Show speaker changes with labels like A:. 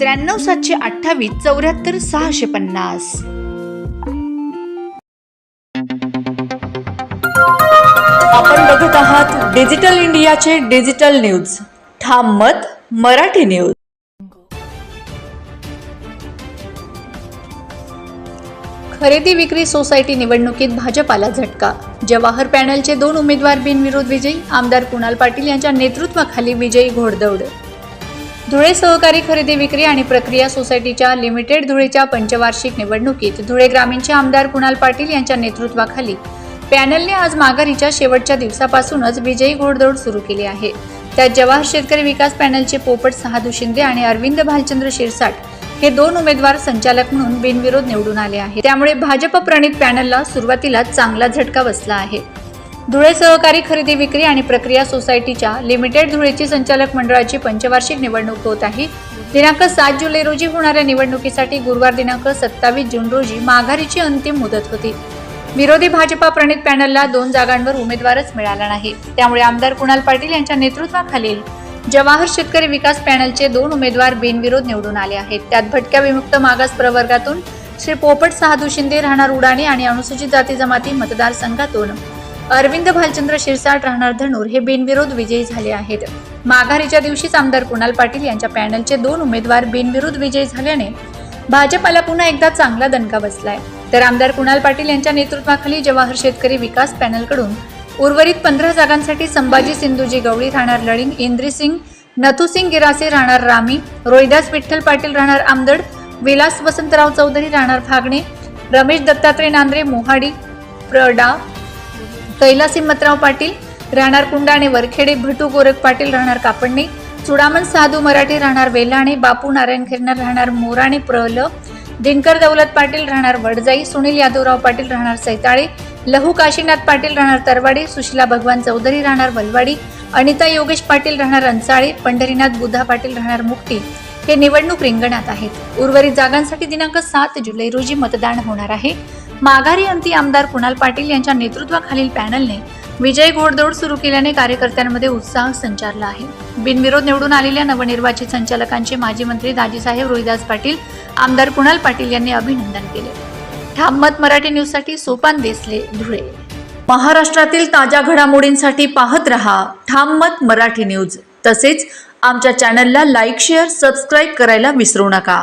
A: त्र्याण्णव सातशे अठ्ठावीस चौऱ्याहत्तर सहाशे पन्नास. आपण बघत आहात डिजिटल इंडियाचे डिजिटल न्यूज. ठाम मत मराठी न्यूज. खरेदी विक्री सोसायटी निवडणुकीत भाजपाला झटका. जवाहर पॅनलचे दोन उमेदवार बिनविरोध विजयी. आमदार कुणाल पाटील यांच्या नेतृत्वाखाली विजयी घोडदौड. धुळे सहकारी खरेदी विक्री आणि प्रक्रिया सोसायटीच्या लिमिटेड धुळेच्या पंचवार्षिक निवडणुकीत धुळे ग्रामीणचे आमदार कुणाल पाटील यांच्या नेतृत्वाखाली पॅनलने आज माघारीच्या शेवटच्या दिवसापासूनच विजयी घोडदौड सुरू केली आहे. त्यात जवाहर शेतकरी विकास पॅनलचे पोपट सहादू शिंदे आणि अरविंद भालचंद्र शिरसाट हे दोन उमेदवार संचालक म्हणून बिनविरोध निवडून आले आहेत. त्यामुळे भाजप प्रणित पॅनलला सुरुवातीला चांगला झटका बसला आहे. धुळे सहकारी खरेदी विक्री आणि प्रक्रिया सोसायटीच्या लिमिटेड धुळेची संचालक मंडळाची पंचवार्षिक निवडणूक होत आहे. दिनांक सात जुलै रोजी होणाऱ्या निवडणुकीसाठी गुरुवार दिनांक सत्तावीस जून रोजी माघारीची अंतिम मुदत होती. विरोधी भाजपा प्रणित पॅनलला दोन जागांवर उमेदवारच मिळाला नाही. त्यामुळे आमदार कुणाल पाटील यांच्या नेतृत्वाखालील जवाहर शेतकरी विकास पॅनलचे दोन उमेदवार बिनविरोध निवडून आले आहेत. त्यात भटक्या विमुक्त मागास प्रवर्गातून श्री पोपट सहादू शिंदे राहणार उडाणी आणि अनुसूचित जाती जमाती मतदारसंघातून अरविंद भालचंद्र शिरसाट राहणार धनूर हे बिनविरोध विजयी झाले आहेत. माघारीच्या दिवशीच आमदार कुणाल पाटील यांच्या पॅनलचे दोन उमेदवार बिनविरोध विजयी झाल्याने भाजपाला पुन्हा एकदा चांगला दणका बसलाय. तर आमदार कुणाल पाटील यांच्या नेतृत्वाखाली जवाहर शेतकरी विकास पॅनलकडून उर्वरित पंधरा जागांसाठी संभाजी सिंधूजी गवळी राहणार लळिंग इंद्रिसिंग नथुसिंग गिरासे राहणार रामी रोहिदास विठ्ठल पाटील राहणार आमदड विलास वसंतराव चौधरी राहणार फागणे रमेश दत्तात्रय नांद्रे मोहाडी प्रडा कैलास हिम्मतराव पाटील राहणार कुंडाणे वरखेडे भटू गोरख पाटील राहणार कापडणे चुडामन साधू मराठी राहणार वेलाणे बापू नारायण खेरणार राहणार मोराणे प्रल दिनकर दौलत पाटील राहणार वडजाई सुनील यादवराव पाटील राहणार सैताळे लहू काशीनाथ पाटील राहणार तरवाडी सुशीला भगवान चौधरी राहणार वलवाडी अनिता योगेश पाटील राहणार अंचाळे पंढरीनाथ बुधा पाटील राहणार मुक्ती. हे निवडणूक रिंगणात आहेत. उर्वरित जागांसाठी दिनांक सात जुलै रोजी मतदान होणार आहे. माघारी अंती आमदार कुणाल पाटील यांच्या नेतृत्वाखालील पॅनलने विजय घोडदौड सुरू केल्याने कार्यकर्त्यांमध्ये उत्साह संचारला आहे. बिनविरोध निवडून आलेल्या नवनिर्वाचित संचालकांचे माजी मंत्री दाजीसाहेब रोहिदास पाटील आमदार कुणाल पाटील यांनी अभिनंदन केले. ठाम मत मराठी न्यूजसाठी सोपान देसले धुळे. महाराष्ट्रातील ताज्या घडामोडींसाठी पाहत रहा ठाम मत मराठी न्यूज. तसेच आमच्या चॅनलला लाईक शेअर सबस्क्राईब करायला विसरू नका.